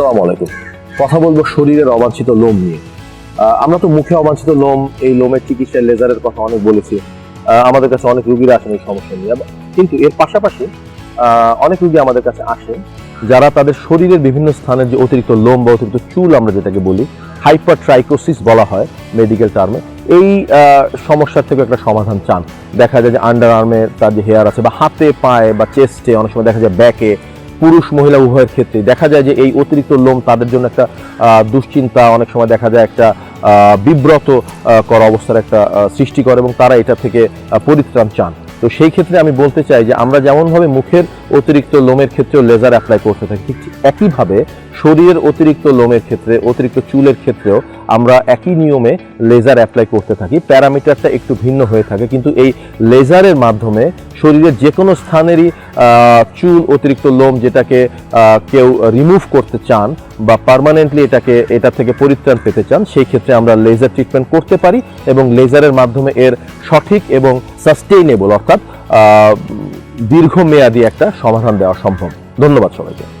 আসসালামু আলাইকুম। কথা বলব শরীরের অবাঞ্ছিত লোম নিয়ে। আমরা তো মুখে অবাঞ্ছিত লোম, এই লোমের চিকিৎসায় লেজারের কথা অনেক বলেছি। আমাদের কাছে অনেক রুগীরা আসেন এই সমস্যা নিয়ে। কিন্তু এর পাশাপাশি অনেক রুগী আমাদের কাছে আসে যারা তাদের শরীরের বিভিন্ন স্থানের যে অতিরিক্ত লোম বা অতিরিক্ত চুল আমরা যেটাকে বলি হাইপার ট্রাইকোসিস বলা হয় মেডিকেল টার্মে এই সমস্যার থেকে একটা সমাধান চান। দেখা যায় যে আন্ডার আর্মে তার যে হেয়ার আছে বা হাতে, পায়ে বা চেস্টে অনেক সময় দেখা যায় ব্যাকে পুরুষ মহিলা উভয়ের ক্ষেত্রে দেখা যায় যে এই অতিরিক্ত লোম তাদের জন্য একটা দুশ্চিন্তা, অনেক সময় দেখা যায় একটা বিব্রত করা অবস্থার একটা সৃষ্টি করে এবং তারা এটা থেকে পরিত্রাণ চান। তো সেই ক্ষেত্রে আমি বলতে চাই যে আমরা যেমনভাবে মুখের অতিরিক্ত লোমের ক্ষেত্রেও লেজার অ্যাপ্লাই করতে থাকি, ঠিক একইভাবে শরীরের অতিরিক্ত লোমের ক্ষেত্রে, অতিরিক্ত চুলের ক্ষেত্রেও আমরা একই নিয়মে লেজার অ্যাপ্লাই করতে থাকি। প্যারামিটারটা একটু ভিন্ন হয়ে থাকে, কিন্তু এই লেজারের মাধ্যমে শরীরের যে কোনো স্থানেরই চুল অতিরিক্ত লোম যেটাকে কেউ রিমুভ করতে চান বা পারমানেন্টলি এটাকে, এটা থেকে পরিত্রাণ পেতে চান, সেই ক্ষেত্রে আমরা লেজার ট্রিটমেন্ট করতে পারি এবং লেজারের মাধ্যমে এর সঠিক এবং সাস্টেইনেবল অর্থাৎ দীর্ঘমেয়াদী একটা সমাধান দেওয়া সম্ভব। ধন্যবাদ সবাইকে।